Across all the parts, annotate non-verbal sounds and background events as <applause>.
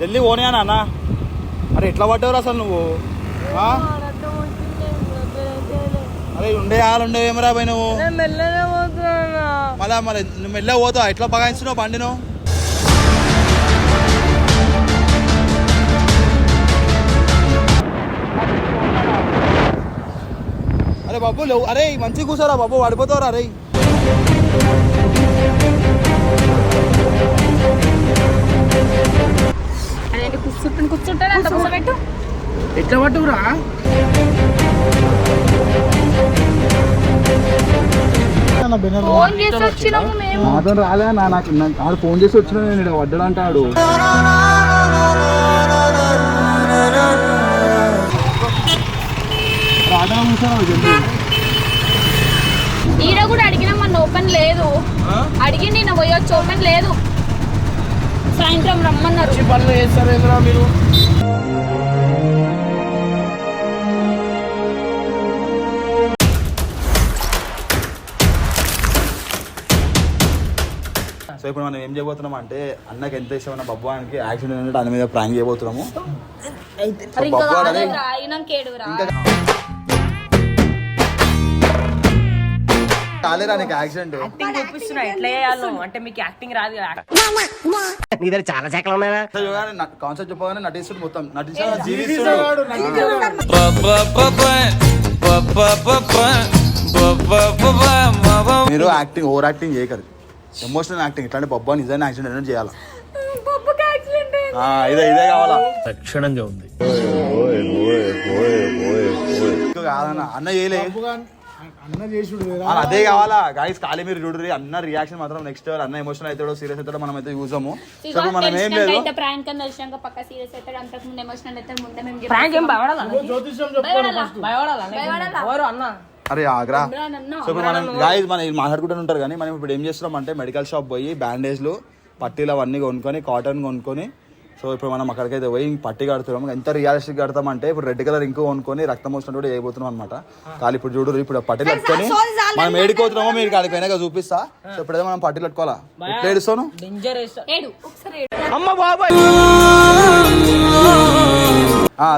జల్దీ పోనీ అన్న అరే ఎట్లా పడ్డావురా అసలు నువ్వు? అరే ఉండే ఆలు ఉండే ఏమరా పోయి నువ్వు? మళ్ళా మరి నువ్వు మెల్ల పోతావు? ఎట్లా బగాయిస్తున్నావు బండి నువ్వు అరే బాబు లేవు. అరే మంచిగా కూర్చోరా బాబు పడిపోతావురా అరే. కూర్చుంటాను కూర్చుంటాను అంత కూర్చోబెట్టు ఎట్లా పట్టుకురా? ఫోన్ చేసి వచ్చినాము మేము. నాతో రాలే నా నాకు నాకు- ఆడు ఫోన్ చేసి వచ్చిన నేను ఇక్కడ రాదా కూర్చోరా జల్దీ. ఈడ కూడా అడిగినా మన ఓపెన్ లేదు. అడిగి నేను పోయొచ్చు ఓపెన్ లేదు. సాయంత్రం రమ్మన్నారు. పనులు చేస్తారు ఎదురా మీరు. సో ఇప్పుడు మనం ఏం చేయబోతున్నాం అంటే అన్నకి ఎంత ఇష్టమైన బబ్బువానికి యాక్సిడెంట్ అయినట్టు దాని మీద ప్రాంక్ చేయబోతున్నాము. ఇంకా నీకు యాక్సిడెంట్ యాక్టింగ్ చూపిస్తున్నా ఎట్లా చేయాలో అంటే మీకు యాక్టింగ్ రాదు కదా. నీ దగ్గర చాలా శాఖలు ఉన్నాయా కాన్సెప్ట్ చెప్పగానే నటిస్తుడు మొత్తం నటించాడు జీవిస్తుడు మీరు యాక్టింగ్ ఓవర్ యాక్టింగ్ చేయకరు ఎమోషనల్ యాక్టింగ్ ఇట్లాంటి బొబ్బా నిజాన్ని యాక్సిడెంట్ చేయాలి ఇదే ఇదే కావాలా లక్షణంగా ఉంది అన్న చేయలే అన్న చేసుడు ఆ, అదే కావాలా? గాయస్ ఖాళీ మీరు చూడరు అన్న రియాక్షన్ మాత్రం నెక్స్ట్ అన్న ఎమోషనల్ అవుతాడో సీరియస్ అవుతాడో మనం అయితే చూసాము. సో మనం ఏం లేదు. అయితే ప్రాంక్ అని తెలిసినాక పక్క సీరియస్ అవుతాడు అంతకు ముందు ఎమోషనల్ అవుతాడు ముందే మేము ప్రాంక్ ఏం భయపడాలా? జ్యోతిష్యం భయపడాలా? భయపడాలా? భయపడాలా? ఎవరు అన్న? అరే ఆగ్రా? సో మనం గాయస్ మనం మాట్లాడుకుంటూ ఉంటారు కానీ మనం ఇప్పుడు ఏం చేస్తున్నాం అంటే మెడికల్ షాప్ పోయి బ్యాండేజ్లు పట్టీలు అవన్నీ కొనుక్కొని కాటన్ కొనుక్కొని సో ఇప్పుడు మనం అక్కడికైతే పోయి పట్టి కడుతున్నాం. ఎంత రియాలిస్టిక్ కడతామంటే ఇప్పుడు రెడ్ కలర్ ఇంకో కొనుక్కొని రక్తం వచ్చినట్టు కూడా చేయబోతున్నాం అనమాట కాదు ఇప్పుడు చూడు ఇప్పుడు పట్టీలు కట్టుకొని మనం ఏడిపోతున్నామో మీరు కాడికి పోయినాక చూపిస్తా. సో ఇప్పుడైతే మనం పట్టీలు కట్టుకోవాలా? ఎట్లా ఏడుస్తాను?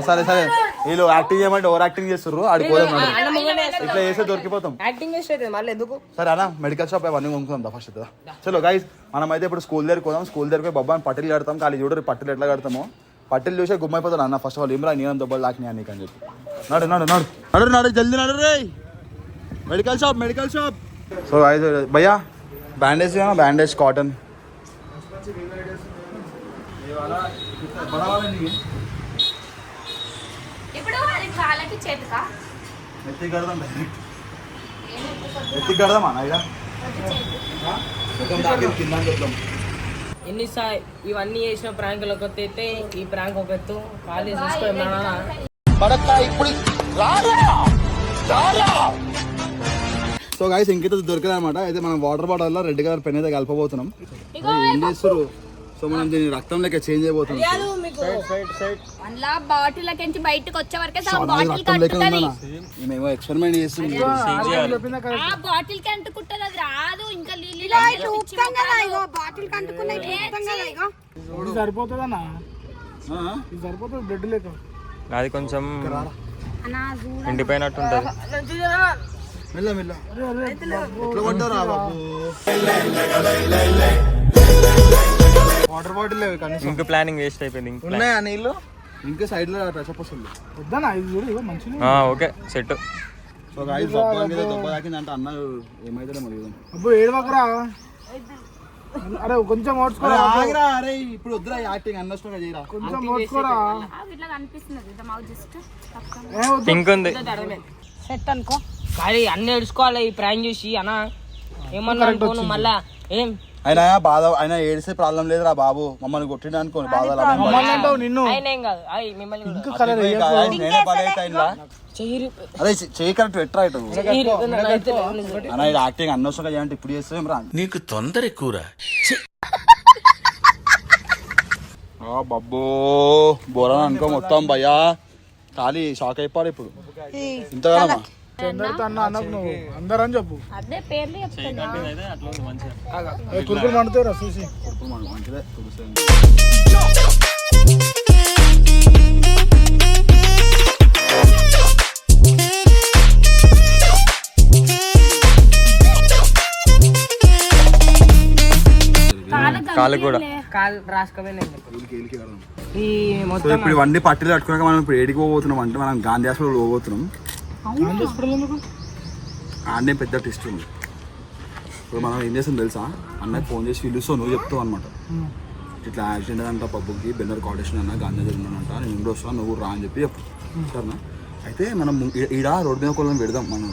సరే సరే. వీళ్ళు యాక్టింగ్ చేయమంటే ఓవర్ యాక్టింగ్ చేస్తుర్రు ఆడికి పోదాం నడు. ఇట్లా చేస్తే దొరికిపోతాం యాక్టింగ్ చేస్తే మళ్ళీ ఎందుకు? సరే అన్న మెడికల్ షాప్ అవన్నీ కొనుక్కుందాం ఫస్ట్ కదా చలో గైస్ మనం అయితే ఇప్పుడు స్కూల్ దగ్గరికి పోదాం. స్కూల్ దగ్గరికి పోయి బొబ్బాని పట్టీలు కడతాం. ఖాళీ చూడరు పట్టీలు ఎట్లా కడతామో. పట్టీలు చూసే గుమ్మైపోతాడు అన్న. ఫస్ట్ ఆఫ్ ఆల్ ఇమ్రా నేను దెబ్బలు దాకినా నీకు అని చెప్పి. నడు నడు నడు. నడు నడు జల్దీ నడు రే. Medical shop medical shop so guys భయ్యా బ్యాండేజ్ బ్యాండేజ్ కాటన్ ఇప్పుడు అది కాళ్ళకి చేతికా? ఎత్తి కడదాం ఎత్తి కడదామా నాయన కింద చెప్తాం ఇవన్నీ చేసిన ప్రాంకులు ఒక ఎత్తు అయితే ఈ ప్రాంక్ ఒక ఎత్తు కాలేజ్ చూసుకో సో గాయస్ ఇంకైతే దొరకదు అనమాట అయితే మనం వాటర్ బాటిల్లో రెడ్ కలర్ పెన్ అయితే కలపబోతున్నాం. ఏం చేస్తారు సో మనం దీన్ని రక్తం లెక్క చేంజ్ అయిపోతున్నాం అందులో బాటిల్ నుంచి బయటకు వచ్చే వరకే బాటిల్ ఎక్స్పెరిమెంట్ చేస్తుంది ఆ బాటిల్కి అంటుకుంటది అది రాదు. ఇంకా బాటిల్ సరిపోతుందన్నా? సరిపోతుంది బ్లడ్ లేక అది కొంచెం ఎండిపోయినట్టు ఉంటుంది. మెల్ల మెల్ల. బాబు? వాటర్ బాటిల్ లేవు కనీసం. ఇంక ప్లానింగ్ వేస్ట్ అయిపోయింది ఇంక ఉన్నాయా నీళ్ళు? ఇంకా సైడ్లో టచ్ వస్తుంది వద్దనా ఓకే సెట్. సో గాయస్ దెబ్బ దెబ్బ తాకిందంటే అన్న ఏమైతే మరి చూద్దాం. అబ్బో ఏడవకరా. అరే కొంచెం ఓడ్చుకోరా అరే ఆగిరా అరే ఇప్పుడు వద్దురా యాక్టింగ్ అన్నట్టుగా చేయరా కొంచెం ఓడ్చుకోరా. ఇట్లా కనిపిస్తున్నది ఇట్లా మౌత్ జస్ట్ ఏ వద్దు. పింక్ ఉంది. సెట్ అనుకో. కానీ అన్ని ఏడుచుకోవాలి ఈ ప్రాంక్ చూసి అన్న. ఏమన్నా అనుకోను మళ్ళా ఏం? ఆయన బాధ ఆయన ఏడిసే ప్రాబ్లం లేదురా బాబు. మమ్మల్ని కొట్టిన అనుకోని బాధ అరే చేయి కరెక్ట్ ఎట్రా ఇటు. అన్న ఇది యాక్టింగ్ అనవసరంగా చేయాలంటే ఇప్పుడు చేస్తాం రా. నీకు తొందర ఎక్కువరా? ఆ బబ్బో. బోరా అనుకో మొత్తం భయ్యా. ఖాళీ షాక్ అయిపోవాలి ఇప్పుడు. ఇంతగానమ్మా. చంద్రత నువ్వు. చెప్పు. అదే పేర్లు చెప్తాను కురుకులు చూసి. కాలు కూడా. కాలు రాసుకోవాలి ఇప్పుడు వండి పట్టిలు కట్టుకున్నాక మనం ఇప్పుడు ఏడికి పోబోతున్నాం అంటే మనం గాంధీ హాస్పిటల్ పోబోతున్నాం. ఆడనే పెద్ద టెస్ట్ ఉంది ఇప్పుడు మనం ఏం చేస్తాం తెలుసా? అన్నకి ఫోన్ చేసి పిలుస్తావు నువ్వు చెప్తావు అనమాట ఇట్లా యాక్సిడెంట్ అంట పబ్బుకి బెన్నర్ కాటేషన్ అన్న గాంధీ ఉన్నానంట నేను ఇంటి వస్తాను నువ్వు రా అని చెప్పి చెప్పు. సరేనా? అయితే మనం ఈడ రోడ్ మీద కొలను పెడదాం మనం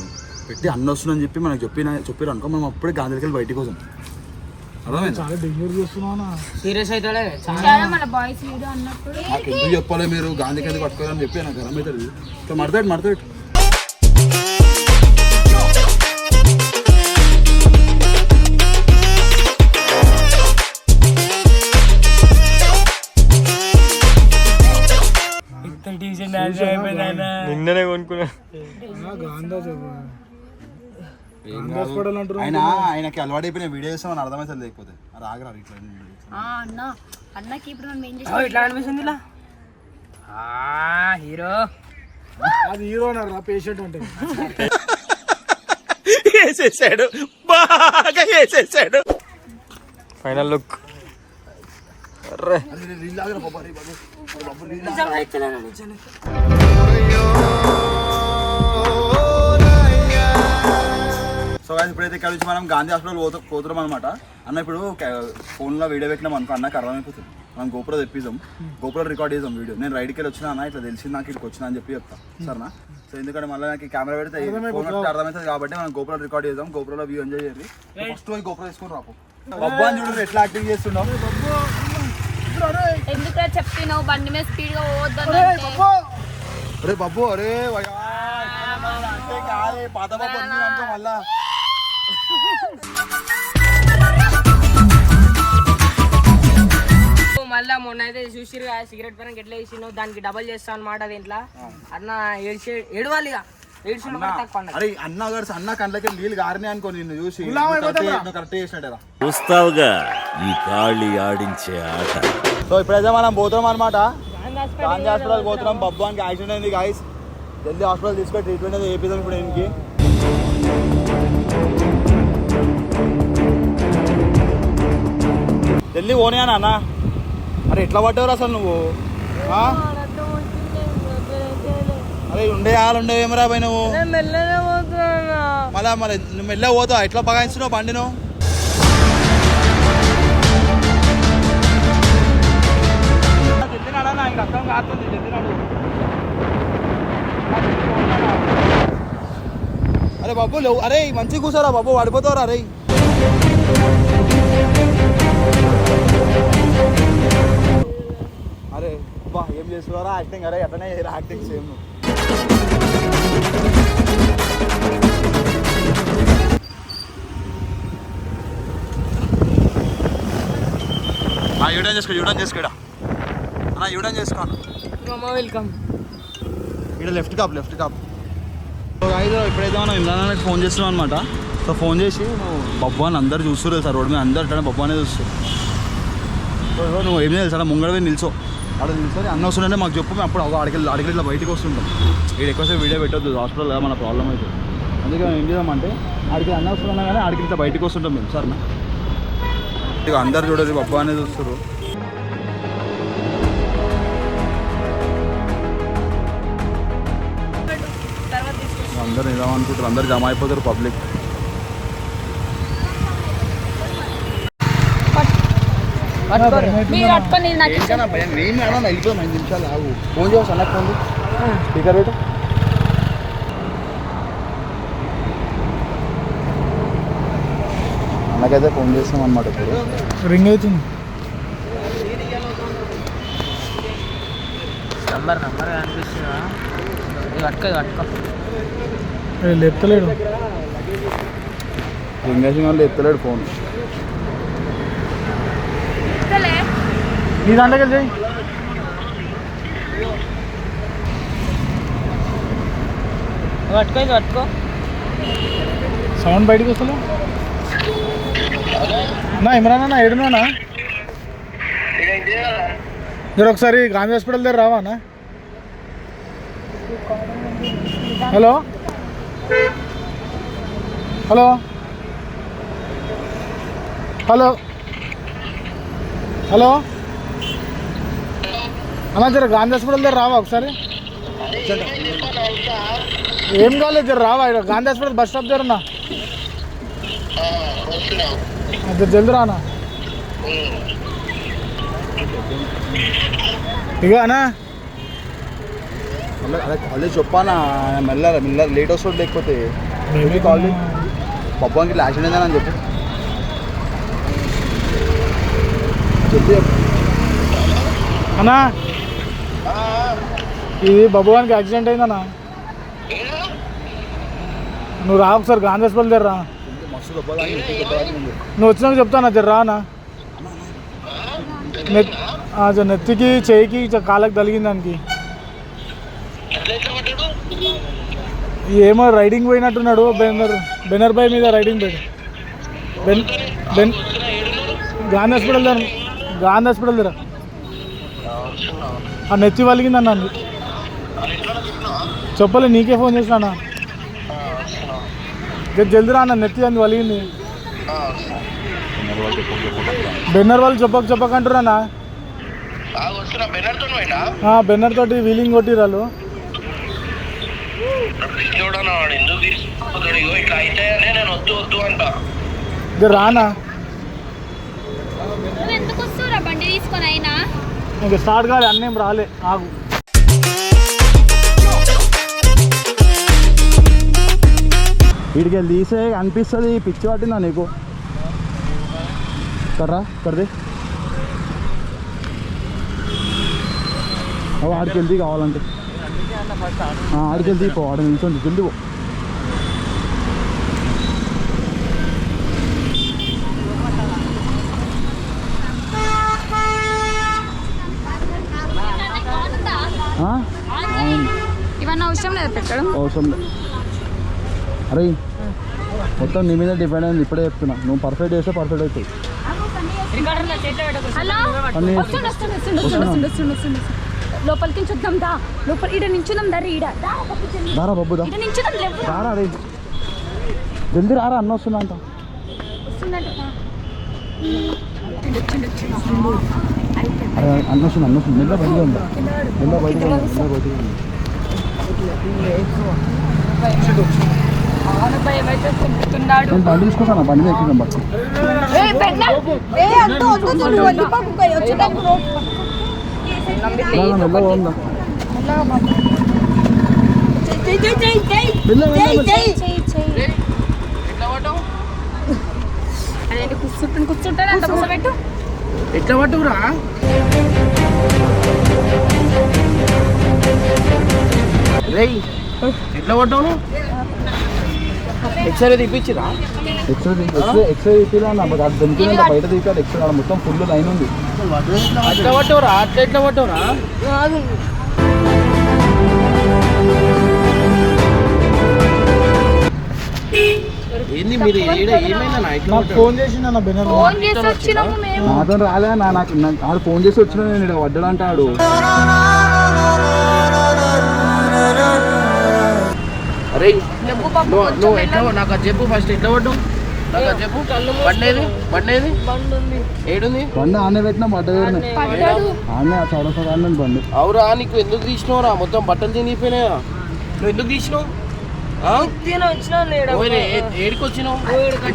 పెట్టి అన్న వస్తుందని చెప్పి మనకు చెప్పిన చెప్పారు అనుకో మనం అప్పుడే గాంధీ దగ్గర బయటికి వస్తాం అర్థమైందా? చెప్పాలి మీరు? గాంధీకి ఎందుకు పట్టుకోవాలని చెప్పి నాకు గరం అవుతుంది ఇట్లా మడతాడు మడతాడు నిన్ననే కొనుక్కున్నా. ఆయన ఆయనకి అలవాటు అయిపోయిన వీడియో చేస్తామని అర్థమవుతుంది లేకపోతే. అది ఆగరారు ఇట్లా ఆ, అన్న. అన్నకి ఇప్పుడు మనం ఏం ఓ, ఇట్లా అనిపిస్తుంది ఇలా? హీరో. అది హీరో అన్నారు పేషెంట్ అంటే. <laughs> వేసేసాడు. బాగా వేసేసాడు. ఫైనల్ లుక్ సో guys, ఇప్పుడైతే ఇక్కడ నుంచి మనం గాంధీ హాస్పిటల్ పోతు పోతున్నాం అనమాట అన్న ఇప్పుడు ఫోన్లో వీడియో పెట్టినాం అనుకో అన్నకు అర్థమైపోతుంది. మనం గోపురం తెప్పిద్దాం. గోపురం రికార్డ్ చేద్దాం వీడియో. నేను రైడ్కి వెళ్ళి వచ్చినా అన్న ఇట్లా తెలిసింది నాకు ఇక్కడికి వచ్చినా అని చెప్పి చెప్తా. సరేనా? సో ఎందుకంటే మళ్ళీ నాకు కెమెరా పెడితే ఫోన్ అర్థమవుతుంది కాబట్టి మనం గోపురం రికార్డ్ చేద్దాం. గోపురంలో వ్యూ ఎంజాయ్ చేయాలి ఫస్ట్ గోపురం తీసుకొని రాపు. బబ్బా అని చూడు ఎట్లా యాక్టింగ్ చేస్తున్నావు? ఎందుకు చెప్తున్నావు? బండి మీద స్పీడ్గా పోవద్దని అరే బబ్బు అరే పాత మళ్ళా. మళ్ళా మొన్న అయితే చూసిరు సిగరెట్ పైన ఎట్లా వేసినావు దానికి డబల్ చేస్తా అనమాట దీంట్లో. అన్న ఏడ్చే ఏడవాలి. అరే అన్న గారు అన్న కళ్ళకి నీళ్ళు గారిని అనుకో నిన్ను చూసి. కరెక్ట్ చేసినట్టేరా. చూస్తావుగా ఈ కాళీ ఆడించే ఆట. సో ఇప్పుడైతే మనం పోతున్నాం అనమాట గాంధీ హాస్పిటల్ పోతున్నాం. బబ్బానికి యాక్సిడెంట్ అయింది గాయస్ జల్దీ హాస్పిటల్ తీసుకొని ట్రీట్మెంట్ అయితే చేపిద్దాం ఇప్పుడు దీనికి. జల్దీ పోనీ అన్న అరే ఎట్లా పడ్డావురా అసలు నువ్వు? అరే ఉండే ఆలు ఉండేవేమరా పోయి నువ్వు? మళ్ళా మళ్ళీ నువ్వు మెల్ల పోతావు? ఎట్లా బగాయిస్తున్నావు బండి నువ్వు చెందినాడా నాకు కాస్తుంది చెందినాడు అరే బాబు లేవు. అరే మంచి కూసారా బాబు పడిపోతావురా అరే అరే బా ఏం చేస్తున్నారా యాక్టింగ్ అరే అట్లనే యాక్టింగ్ సేమ్ యూటర్న్ చేసుకో యూటర్న్ చేసుకోడా అన్న మామ వెల్కమ్ ఇక్కడ లెఫ్ట్ కాప్ లెఫ్ట్ కాప్ ఐదు ఇప్పుడైతే మనం ఇమ్రాన్ ఫోన్ చేస్తున్నాం అనమాట సో ఫోన్ చేసి నువ్వు బబ్బు అని అందరు చూస్తారు సార్ రోడ్ మీద? అందరు ఇట్లా బబ్బు అనే చూస్తారు నువ్వు ఏం చేయాలి సార్? ముంగడ పోయి నిల్చో. అక్కడ నిల్చొని అన్న వస్తుందంటే మాకు చెప్పు మేము అప్పుడు అడిగి అడిగి ఇట్లా బయటికి వస్తుంటాం. ఇక్కడ ఎక్కువసేపు వీడియో పెట్టొద్దు హాస్పిటల్ కదా మన ప్రాబ్లం అయితే. అందుకే మేము ఏం చేద్దామంటే ఆడికి అన్న వస్తున్నా కానీ ఆడికి ఇట్లా బయటికి వస్తుంటాం మేము సార్ ఇక అందరు చూడదు బబ్బు అనేది చూస్తారు అందరు ఇలా అనుకుంటారు? అందరు జమ అయిపోతారు పబ్లిక్. ఫోన్ అన్నకు ఫోన్ స్పీకర్ పెట్టు. అన్నకైతే ఫోన్ చేస్తాం అనమాట ఇప్పుడు. రింగ్ అవుతుంది. నంబర్ నంబర్ కనిపిస్తుందా? పట్టుకో పట్టుకో. ఏ, లేపుతలేడు రింగేసింగ్ వాళ్ళు ఎత్తలేడు ఫోన్ నీ దాంట్లోకి వెళ్ళి పట్టుకో ఇది పట్టుకో సౌండ్ బయటకు వస్తలే నా ఇమ్రాన్ అన్న ఏడున్నానా మీరు ఒకసారి గాంధీ హాస్పిటల్ దగ్గర రావా అన్న హలో హలో? హలో? హలో? అన్నా జర గాంధీ హాస్పిటల్ దగ్గర రావా ఒకసారి? ఏం కాలేదు జర రావా ఈడ గాంధీ హాస్పిటల్ బస్ స్టాప్ దగ్గర ఉన్నా. జర జల్ది రానా ఇక అన్నా అదే కాలేజ్ చెప్పానా? మెల్ల మెల్ల లేట్ వస్తుంది లేకపోతే మేబీ కాలేజ్? పబ్బానికి ఇట్లా యాక్సిడెంట్ అయిందని చెప్పు. చెప్పు చెప్పు. అన్నా? ఇది బబ్బువానికి యాక్సిడెంట్ అయిందన్నా. నువ్వు రా ఒకసారి గాంధీ హాస్పిటల్ దగ్గర రా. అని. నువ్వు వచ్చినాక చెప్తానా జర రానా నెత్తికి చేయికి కాళ్ళకి తగిలింది ఏమో రైడింగ్ పోయినట్టున్నాడు బెన్నర్ బెన్నర్ బాయ్ మీద రైడింగ్ పోయి బెన్ బెన్ గాంధీ హాస్పిటల్ దగ్గర గాంధీ హాస్పిటల్ దగ్గర. ఆ నెత్తి వలిగింది అన్న చెప్పలే నీకే ఫోన్ చేసిన జల్దీ రా అన్న నెత్తి అంది వలిగింది. బెన్నర్ వాళ్ళు చెప్పక చెప్పకంటారా బెన్నర్ తోటి వీలింగ్ కొట్టిరాళ్ళు ఇట్లా అయితే నేను వద్దు వద్దు అంట. ఇది రానా? నువ్వు ఎందుకు వస్తువురా బండి తీసుకొని అయినా? ఇంకా స్టార్ట్ అన్నేం రాలే ఆగు. వీడికి వెళ్ళి తీసే అనిపిస్తుంది పిచ్చి పట్టిందా నీకు? కర్రా కర్ది ఆడికి వెళ్తే కావాలంటే. ఆడికి వెళ్తే పో ఆడ నిల్చోండి జల్ది పో? ఇవన్నీ అవసరం లేదు పెట్టడం? అవసరం లేదు అరే మొత్తం నీ మీద డిపెండ్ అయింది ఇప్పుడే చెప్తున్నా. నువ్వు పర్ఫెక్ట్ చేస్తే పర్ఫెక్ట్ అవుతుంది లోపలికి చూద్దాం దా. లోపల ఈడ నించుదాం దరి ఈడ. దా, చెల్లి. దారా బబ్బు దా. ఈడ నించుదాం లేవు రారా రే. జల్దీ రారా అన్న వస్తున్నా అంట వస్తుందంట దా. అరే అన్న వస్తుంది అన్న వస్తుంది. మెల్ల బయటగా ఉందా మెల్ల బయటగా ఉందా మెల్ల బయటగా ఉందా అవును భయం అయితే తింటున్నాడు నేను బండి తీసుకుంటాను బండి ఎక్కిందాం బట్ మెల్ల పోందా మెల్ల మెల్ల అదేంటి కూర్చుంటాను కూర్చుంటాను అంత కూర్చోబెట్టు ఎట్లా పట్టుకురా రేయ్ ఎట్లా పట్టావు x ray తీపిచ్చిరా? X ray X ray X ray తీపిలా but అది దొరికింది బయట తీపాడు ఎక్స్రే ఆడ మొత్తం ఫుల్ లైన్ ఉంది. అట్లా పట్టవురా? అట్లా ఎట్లా పట్టవురా? ఏంది మీరు నాకు ఫోన్ చేసిన నాతో రాలే నా నాకు నాకు ఆడు ఫోన్ చేసి వచ్చిన నేను ఇక్కడ పడ్డాడు అంటాడు. అరే నువ్వు నువ్వు ఎట్లా నాకు అది చెప్పు ఫస్ట్ ఎట్లా పడ్డావు? నాకు చెప్పు. బండేది? ఏడుంది? బండి ఆనే పెట్టినా పడ్డది ఆనే ఆ చౌరసా కానీ బండి. అవురా నీకు ఎందుకు తీసినావురా? మొత్తం బట్టలు తినిగిపోయినాయా? నువ్వు ఎందుకు తీసినావు? ఏడికి వచ్చినావు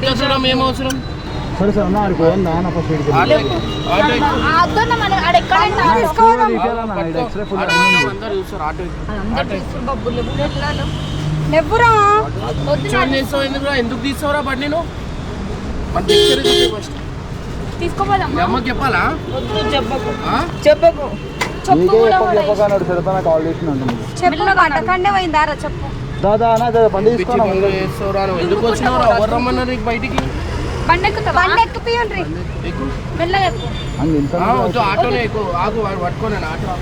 అవసరం ఏం సరే సరే అన్న ఆడికి పోయిందా ఫస్ట్ ఎందుకు తీస్తావురా బండి నువ్వు మన పిక్చర్ ఫస్ట్ తీసుకోపోదాం అమ్మకి చెప్పాలా? వద్దు చెప్పకు? చెప్పకు నీకే చెప్పక చెప్పక అన్నాడు చెడతాన కాల్ చేసిన చెప్పు అటకండే పోయిందారా చెప్పు. దాదా అన్న దాదా బండి పిచ్చి తీసుకోనా పనులు చేస్తావురా నువ్వు. ఎందుకు వచ్చినావురా? ఎవరు రమ్మన్నారు నీకు బయటికి? బండి. మెల్లగా ఎక్కు. ఆటోనే ఎక్కువ ఆగు పట్టుకోనండి ఆటో.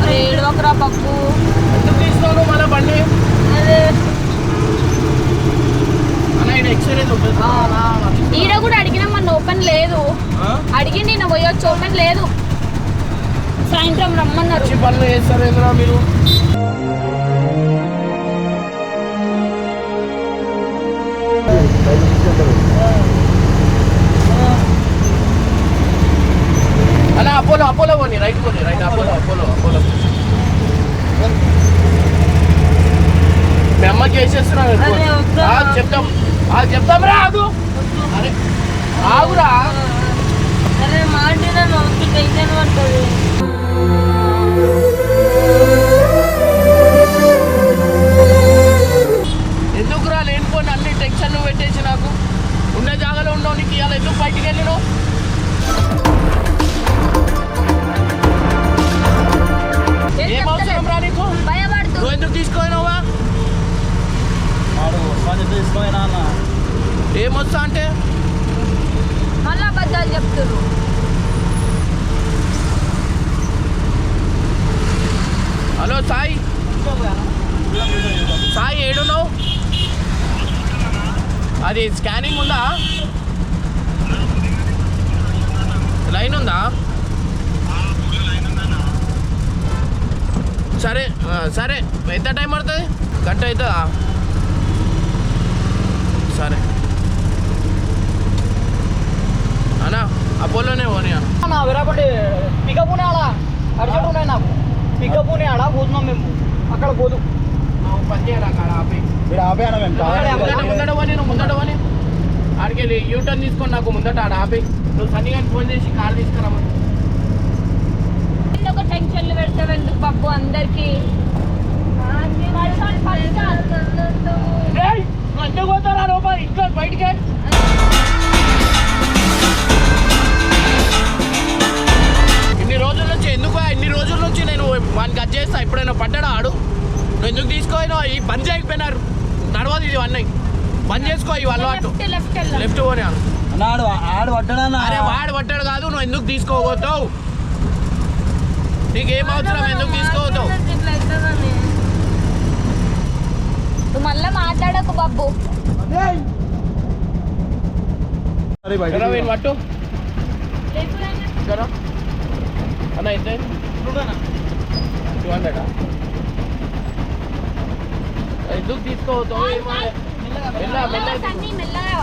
అరే ఏడవకరా పప్పు ఎందుకు తీసుకోను మన బండి ఈడ కూడా అడిగినా మన ఓపెన్ లేదు. అడిగి నేను పోయొచ్చు ఓపెన్ లేదు. సాయంత్రం రమ్మన్నారు. పనులు చేస్తారు ఎందులో మీరు? అలా అపోలో అపోలో పోనీ రైట్ పోనీ రైట్ అపోలో అపోలో అపోలో. మీ అమ్మకి వేసేస్తున్నావు చెప్తాం. ఆ, చెప్తాం రా ఆగు. అరే ఆగురా. అరే మాట నన్ను టెన్షన్ పడుతుంది. ఎందుకురా లేనిపోయిన అన్ని టెన్షన్లు పెట్టేసి నాకు? ఉన్న జాగాలో ఉండవు నీకు ఇవాళ ఎందుకు బయటికి వెళ్ళినావు? ఏం అవసరం రా నీకు? నువ్వు ఎందుకు తీసుకోయినావా తీసుకోయినా ఏమొస్తా అంటే? మళ్ళా అబద్ధాలు చెప్తున్నారు హలో సాయి. సాయి ఏడున్నావు? అది స్కానింగ్ ఉందా? లైన్ ఉందా? సరే సరే. ఎంత టైం పడుతుంది? గంట అవుతుందా? సరే. అన్నా అపోలోనే పోనీ అన్న. విరాపండి పికప్ ఉన్నాయి ఆడ? ఉన్నాయి నాకు. పికప్ ఉన్నాయి ఆడ? పోతున్నాం మేము. అక్కడ పోదు. పని చేయరా కాడ ఆపి? మీరు ఆపే అన్న మేము. ముందట పోనీ నువ్వు ముందట పోనీ. ఆడికి వెళ్ళి యూటర్న్ తీసుకొని నాకు ముందట ఆడ ఆపి. నువ్వు సన్నీ గారికి ఫోన్ చేసి కార్ తీసుకురామని ఒక టెన్షన్లు పెడతావు ఎందుకు పప్పు అందరికి. ఇంట్లో బయటికి. ఇన్ని రోజుల నుంచి ఎందుకు ఇన్ని రోజుల నుంచి నేను వానికి అది చేస్తా. ఎప్పుడైనా పడ్డాడా ఆడు? నువ్వు ఎందుకు తీసుకోయినా ఈ బంద్ చేయకపోయినారు. తర్వాత ఇది అన్నీ బంద్ చేసుకో ఇవి అలవాటు. లెఫ్ట్ పోనీ ఆడు. ఆడు అరే వాడు పట్టాడు కాదు నువ్వు ఎందుకు తీసుకోబోతావు నీకేం అవసరం ఎందుకు తీసుకోబోతావు ఇట్లా అవుతుందని నువ్వు మళ్ళా మాట్లాడకు బాబు అరే బయటికి జరా వీని పట్టు జరా అన్న అయితే టూ హండ్రెడ్ ఎందుకు తీసుకోవద్దావు మెల్ల మెల్ల సన్నీ మెల్లగా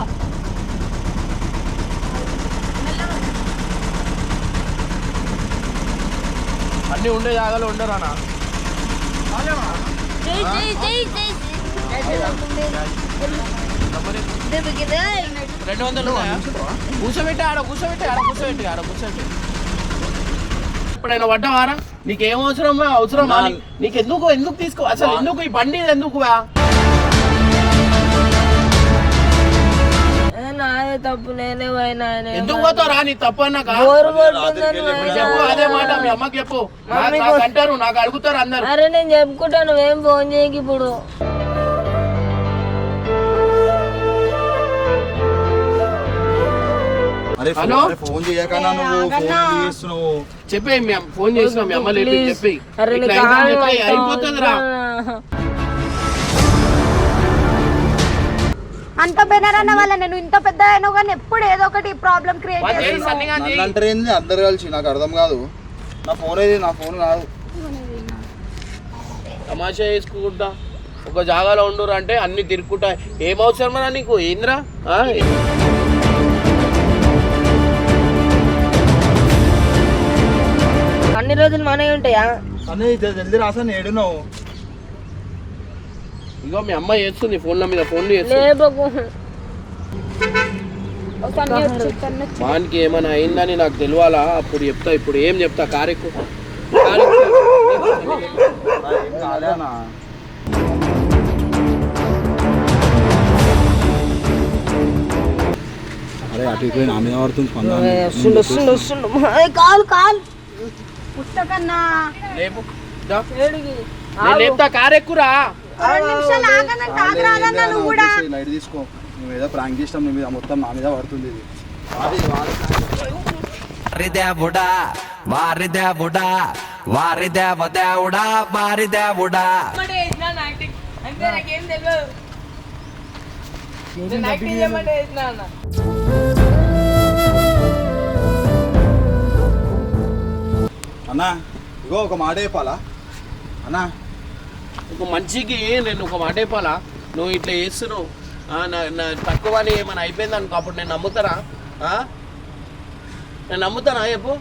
అన్ని ఉండే జాగాలో ఉండరు రెండు వందలు? కూర్చోబెట్టి ఆడ కూర్చోబెట్టి ఆడ కూర్చోబెట్టి ఆడ కూర్చోబెట్టి. ఎప్పుడైనా పడ్డావారా? నీకేం అవసరం అవసరం నీకు ఎందుకు ఎందుకు తీసుకో? అసలు ఎందుకు ఈ బండి ఎందుకు తప్పు నేనే పోయినా ఎందుకు పోతావు రా నీ తప్పు అన్నాక? బోరు కొడుతుందని పోయినా. చెప్పు అదే మాట మీ అమ్మకి చెప్పు. నాకు నాకు అంటారు నాకు అడుగుతారు అందరు. అరే నేను చెప్పుకుంటా నువ్వేం ఫోన్ చేయకి ఇప్పుడు. అరే ఫోన్ హలో? అరే ఫోన్ నువ్వు ఫోన్ ఎందుకు చేస్తున్నావు. చెప్పే మీ అమ్మ ఫోన్ చేసిన మీ అమ్మ లేపి చెప్పి అరే ఇట్లా నీకు అయిపోతుంది రా అంత బెనర్ అన్న వాళ్ళ నేను ఇంత పెద్ద అయినా కానీ ఎప్పుడు ఏదో ఒకటి ప్రాబ్లం క్రియేట్ చేస్తున్నావు. నన్ను అంటారు ఏంది? అందరు కలిసి నాకు అర్థం కాదు. నా ఫోన్ ఏది? నా ఫోన్ కాదు. తమాషా చేసుకుంటా. ఒక జాగాలో ఉండురు అంటే అన్ని తిరుక్కుంటా. ఏం అవసరమా నీకు? ఏంద్రా? ఆ? అన్ని రోజులు మనవి ఉంటాయా? అన్నీ జల్దీ రాసా నేడున్నావు ఇగో మీ అమ్మ చేస్తుంది ఫోన్ల మీద ఫోన్లు చేస్తుంది లేపకు సన్నీ వచ్చి సన్నీ వచ్చి. వానికి ఏమైనా అయిందని నాకు తెలియాలా అప్పుడు చెప్తా ఇప్పుడు ఏం చెప్తా కారెక్కు కారెక్కు ఏం కాలే అన్న అరే అటు ఇటు నా మీద పడుతుంది స్పందన. వస్తుండు వస్తుండు వస్తుండు కాల్ కాల్ పుస్తకన్నా లేపు దా. నేను లేపుతా కారు లైట్ తీసుకో. నువ్వు ఏదో ప్రాంక్ చేసినాం నీ మీద మొత్తం నా మీద పడుతుంది ఇది. దేవుడా నాకేం తెలియదు నేను యాక్టింగ్ చేయమంటే చేసినా అన్న. అన్నా ఇగో ఒక మాట చెప్పాలా? అన్నా ఒక మనిషికి నేను ఒక మాట చెప్పాలా? నువ్వు ఇట్లా చేస్తున్నావు. నా తక్కువ అని ఏమైనా అయిపోయింది అనుకో అప్పుడు నేను నమ్ముతారా? నేను నమ్ముతానా చెప్పు.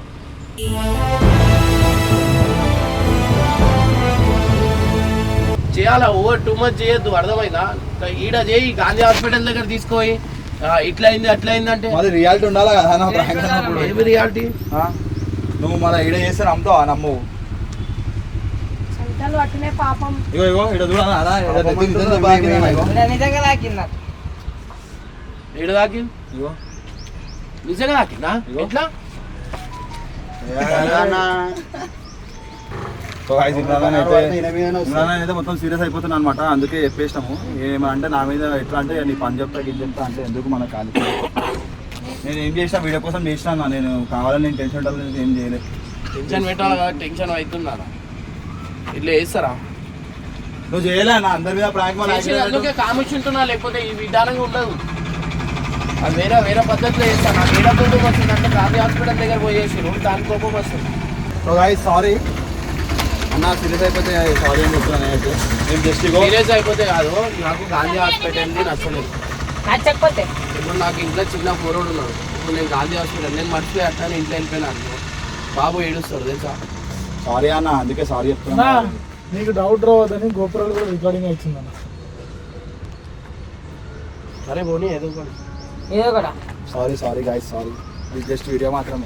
చేయాలా? ఓవర్ టూ మచ్ చేయొద్దు అర్థమైందా? ఈడ చేయి గాంధీ హాస్పిటల్ దగ్గర తీసుకోయి ఇట్లా అయింది అట్లా అయింది అంటే. మాది రియాలిటీ ఉండాలా కదా? ఏమి రియాలిటీ? నువ్వు మన ఈడ చేస్తే నమ్ముతావా? నమ్ము అట్టినే పాపం. ఇగో ఇగో చూడాలా అలా తాకింది. నిజంగా తాకింది? తాకి ఇగో. నిజంగా తాకిందా? ఎట్లా? సో guys, ఇమ్రాన్ అయితే మొత్తం సీరియస్ అయిపోతున్నా అనమాట అందుకే చెప్పేసినాము. ఏమంటే నా మీద ఎట్లా అంటే నీ పని చెప్తా గిది చెప్తా అంటే ఎందుకు మన కాదు? నేను ఏం చేసిన వీడియో కోసం చేసినా నేను కావాలని నేను టెన్షన్ ఏం చేయలేదు. టెన్షన్ పెట్టాలి టెన్షన్ అవుతున్నారా ఇట్లా వేస్తారా? నువ్వు చేయలే నా అందరి మీద అందుకే కామిచ్చి ఉంటున్నా లేకపోతే ఈ విధానంగా ఉండదు. అది వేరే వేరే పద్ధతిలో చేస్తాను నాకు ఏడా కోపం వస్తుంది. అంటే గాంధీ హాస్పిటల్ దగ్గర పోయేసి దాని కోపం వస్తుంది. సో గాయస్ సారీ అన్న సీరియస్ అయిపోతే సారీ అని చెప్తున్నాను అయితే నేను జస్ట్ ఇగో సీరియస్ అయిపోతే కాదు. నాకు గాంధీ హాస్పిటల్కి నచ్చలేదు. నచ్చకపోతే? ఇప్పుడు నాకు ఇంట్లో చిన్న పోరోడు ఉన్నాడు. ఇప్పుడు నేను గాంధీ హాస్పిటల్ నేను మర్చిపోయి అట్లా ఇంట్లో వెళ్ళిపోయినా బాబు ఏడుస్తాడు తెలుసా? సారీ అన్న అందుకే సారీ అన్నా, చెప్తున్నా నీకు డౌట్ రావద్దని గోపురాలు కూడా రికార్డింగ్ వచ్చిందన్న సరే పోనీ ఏదో ఒకటి. ఏదో కూడా sorry sorry guys sorry. Just video మాత్రమే.